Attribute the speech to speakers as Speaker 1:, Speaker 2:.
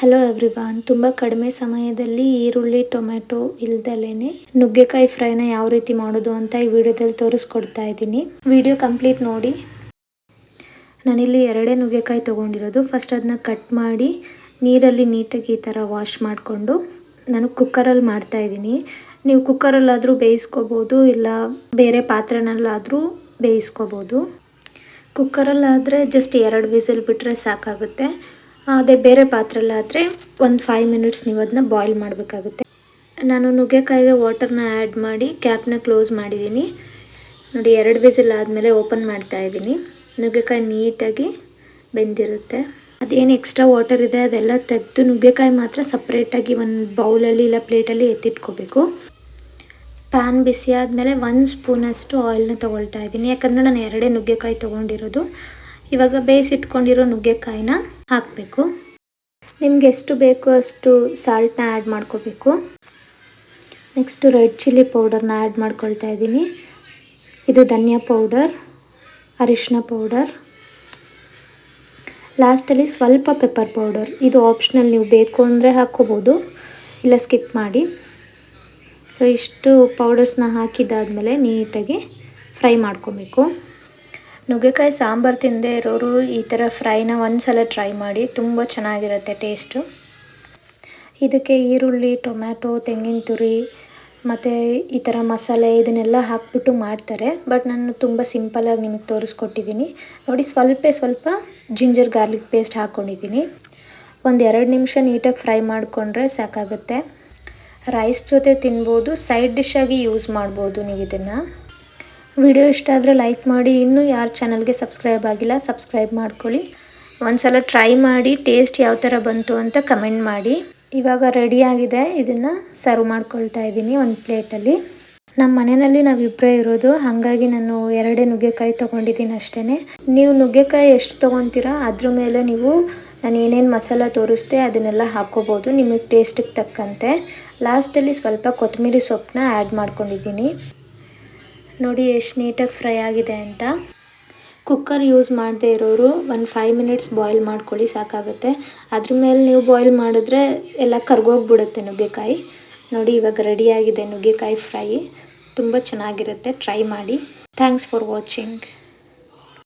Speaker 1: Hello everyone ತುಂಬ ಕಡಿಮೆ ಸಮಯದಲ್ಲಿ ಈರುಳ್ಳಿ ಟೊಮೆಟೊ ಇಲ್ದಲೇ ನುಗ್ಗೆಕಾಯಿ ಫ್ರೈನ ಯಾವ ರೀತಿ ಮಾಡೋದು ಅಂತ ಈ ವಿಡಿಯೋದಲ್ಲಿ ತೋರಿಸ್ಕೊಡ್ತಾ ಇದ್ದೀನಿ. ವಿಡಿಯೋ ಕಂಪ್ಲೀಟ್ ನೋಡಿ. ನಾನಿಲ್ಲಿ ಎರಡೇ ನುಗ್ಗೆಕಾಯಿ ತೊಗೊಂಡಿರೋದು. ಫಸ್ಟ್ ಅದನ್ನ ಕಟ್ ಮಾಡಿ ನೀರಲ್ಲಿ ನೀಟಾಗಿ ಈ ಥರ ವಾಶ್ ಮಾಡಿಕೊಂಡು ನಾನು ಕುಕ್ಕರಲ್ಲಿ ಮಾಡ್ತಾ ಇದ್ದೀನಿ. ನೀವು ಕುಕ್ಕರಲ್ಲಾದರೂ ಬೇಯಿಸ್ಕೋಬೋದು, ಇಲ್ಲ ಬೇರೆ ಪಾತ್ರೆನಲ್ಲಾದರೂ ಬೇಯಿಸ್ಕೋಬೋದು. ಕುಕ್ಕರಲ್ಲಾದರೆ ಜಸ್ಟ್ ಎರಡು ವಿಸಿಲ್ ಬಿಟ್ಟರೆ ಸಾಕಾಗುತ್ತೆ. ಅದೇ ಬೇರೆ ಪಾತ್ರೆಲ್ಲಾದರೆ ಒಂದು ಫೈವ್ ಮಿನಿಟ್ಸ್ ನೀವು ಅದನ್ನ ಬಾಯ್ಲ್ ಮಾಡಬೇಕಾಗುತ್ತೆ. ನಾನು ನುಗ್ಗೆಕಾಯಿಗೆ ವಾಟರ್ನ ಆ್ಯಡ್ ಮಾಡಿ ಕ್ಯಾಪ್ನ ಕ್ಲೋಸ್ ಮಾಡಿದ್ದೀನಿ. ನೋಡಿ, ಎರಡು ವಿಸಿಲ್ ಆದಮೇಲೆ ಓಪನ್ ಮಾಡ್ತಾ ಇದ್ದೀನಿ. ನುಗ್ಗೆಕಾಯಿ ನೀಟಾಗಿ ಬೆಂದಿರುತ್ತೆ. ಅದೇನು ಎಕ್ಸ್ಟ್ರಾ ವಾಟರ್ ಇದೆ, ಅದೆಲ್ಲ ತೆಗೆದು ನುಗ್ಗೆಕಾಯಿ ಮಾತ್ರ ಸಪ್ರೇಟಾಗಿ ಒಂದು ಬೌಲಲ್ಲಿ ಇಲ್ಲ ಪ್ಲೇಟಲ್ಲಿ ಎತ್ತಿಟ್ಕೋಬೇಕು. ಪ್ಯಾನ್ ಬಿಸಿ ಆದಮೇಲೆ ಒಂದು ಸ್ಪೂನಷ್ಟು ಆಯಿಲ್ನ ತೊಗೊಳ್ತಾ ಇದ್ದೀನಿ. ಯಾಕಂದರೆ ನಾನು ಎರಡೇ ನುಗ್ಗೆಕಾಯಿ ತೊಗೊಂಡಿರೋದು. ಇವಾಗ ಬೇಯಿಸಿಟ್ಕೊಂಡಿರೋ ನುಗ್ಗೆಕಾಯಿನ ಹಾಕಬೇಕು. ನಿಮ್ಗೆ ಎಷ್ಟು ಬೇಕು ಅಷ್ಟು ಸಾಲ್ಟ್ನ ಆ್ಯಡ್ ಮಾಡ್ಕೋಬೇಕು. ನೆಕ್ಸ್ಟು ರೆಡ್ ಚಿಲ್ಲಿ ಪೌಡರ್ನ ಆ್ಯಡ್ ಮಾಡ್ಕೊಳ್ತಾ ಇದ್ದೀನಿ. ಇದು ಧನಿಯಾ ಪೌಡರ್ ಅರಿಶಿನ ಪೌಡರ್ ಲಾಸ್ಟಲ್ಲಿ ಸ್ವಲ್ಪ ಪೆಪ್ಪರ್ ಪೌಡರ್ ಇದು ಆಪ್ಷನಲ್ ನೀವು ಬೇಕು ಅಂದರೆ ಹಾಕ್ಕೋಬೋದು. ಇಲ್ಲ ಸ್ಕಿಪ್ ಮಾಡಿ. ಸೊ ಇಷ್ಟು ಪೌಡರ್ಸ್ನ ಹಾಕಿದ್ದಾದಮೇಲೆ ನೀಟಾಗಿ ಫ್ರೈ ಮಾಡ್ಕೋಬೇಕು. ನುಗ್ಗೆಕಾಯಿ ಸಾಂಬಾರು ತಿಂದೇ ಇರೋರು ಈ ಥರ ಫ್ರೈನ ಒಂದು ಸಲ ಟ್ರೈ ಮಾಡಿ, ತುಂಬ ಚೆನ್ನಾಗಿರುತ್ತೆ ಟೇಸ್ಟು. ಇದಕ್ಕೆ ಈರುಳ್ಳಿ, ಟೊಮ್ಯಾಟೊ, ತೆಂಗಿನ ತುರಿ, ಮತ್ತು ಈ ಥರ ಮಸಾಲೆ ಇದನ್ನೆಲ್ಲ ಹಾಕಿಬಿಟ್ಟು ಮಾಡ್ತಾರೆ. ಬಟ್ ನಾನು ತುಂಬ ಸಿಂಪಲಾಗಿ ನಿಮಗೆ ತೋರಿಸ್ಕೊಟ್ಟಿದ್ದೀನಿ. ನೋಡಿ, ಸ್ವಲ್ಪ ಸ್ವಲ್ಪ ಜಿಂಜರ್ ಗಾರ್ಲಿಕ್ ಪೇಸ್ಟ್ ಹಾಕ್ಕೊಂಡಿದ್ದೀನಿ ಒಂದು ಎರಡು ನಿಮಿಷ ನೀಟಾಗಿ ಫ್ರೈ ಮಾಡಿಕೊಂಡ್ರೆ ಸಾಕಾಗುತ್ತೆ. ರೈಸ್ ಜೊತೆ ತಿನ್ಬೋದು, ಸೈಡ್ ಡಿಶ್ಶಾಗಿ ಯೂಸ್ ಮಾಡ್ಬೋದು ನೀವು ಇದನ್ನು. ವಿಡಿಯೋ ಇಷ್ಟ ಆದರೆ ಲೈಕ್ ಮಾಡಿ. ಇನ್ನೂ ಯಾರ ಚಾನಲ್ಗೆ ಸಬ್ಸ್ಕ್ರೈಬ್ ಆಗಿಲ್ಲ, ಸಬ್ಸ್ಕ್ರೈಬ್ ಮಾಡ್ಕೊಳ್ಳಿ. ಒಂದು ಸಲ ಟ್ರೈ ಮಾಡಿ, ಟೇಸ್ಟ್ ಯಾವ ಥರ ಬಂತು ಅಂತ ಕಮೆಂಟ್ ಮಾಡಿ. ಇವಾಗ ರೆಡಿಯಾಗಿದೆ ಇದನ್ನು ಸರ್ವ್ ಮಾಡ್ಕೊಳ್ತಾ ಇದ್ದೀನಿ ಒಂದು ಪ್ಲೇಟಲ್ಲಿ ನಮ್ಮ ಮನೆಯಲ್ಲಿ ನಾವಿಬ್ಬರೇ ಇರೋದು. ಹಾಗಾಗಿ ನಾನು ಎರಡೇ ನುಗ್ಗೆಕಾಯಿ ತೊಗೊಂಡಿದ್ದೀನಿ ಅಷ್ಟೇ ನೀವು ನುಗ್ಗೆಕಾಯಿ ಎಷ್ಟು ತೊಗೊತೀರಾ? ಅದ್ರ ಮೇಲೆ ನೀವು ನಾನು ಏನೇನು ಮಸಾಲ ತೋರಿಸ್ದೆ ಅದನ್ನೆಲ್ಲ ಹಾಕ್ಕೋಬೋದು ನಿಮಗೆ ಟೇಸ್ಟಿಗೆ ತಕ್ಕಂತೆ. ಲಾಸ್ಟಲ್ಲಿ ಸ್ವಲ್ಪ ಕೊತ್ತಂಬರಿ ಸೊಪ್ಪನ್ನ ಆ್ಯಡ್ ಮಾಡ್ಕೊಂಡಿದ್ದೀನಿ. ನೋಡಿ ಎಷ್ಟು ನೀಟಾಗಿ ಫ್ರೈ ಆಗಿದೆ ಅಂತ. ಕುಕ್ಕರ್ ಯೂಸ್ ಮಾಡದೇ ಇರೋರು ಒಂದು ಫೈವ್ ಮಿನಿಟ್ಸ್ ಬಾಯ್ಲ್ ಮಾಡ್ಕೊಳ್ಳಿ, ಸಾಕಾಗುತ್ತೆ. ಅದ್ರ ಮೇಲೆ ನೀವು ಬಾಯ್ಲ್ ಮಾಡಿದ್ರೆ ಎಲ್ಲ ಕರ್ಗೋಗ್ಬಿಡುತ್ತೆ ನುಗ್ಗೆಕಾಯಿ. ನೋಡಿ ಇವಾಗ ರೆಡಿಯಾಗಿದೆ ನುಗ್ಗೆಕಾಯಿ ಫ್ರೈ ತುಂಬ ಚೆನ್ನಾಗಿರುತ್ತೆ ಟ್ರೈ ಮಾಡಿ. Thanks for watching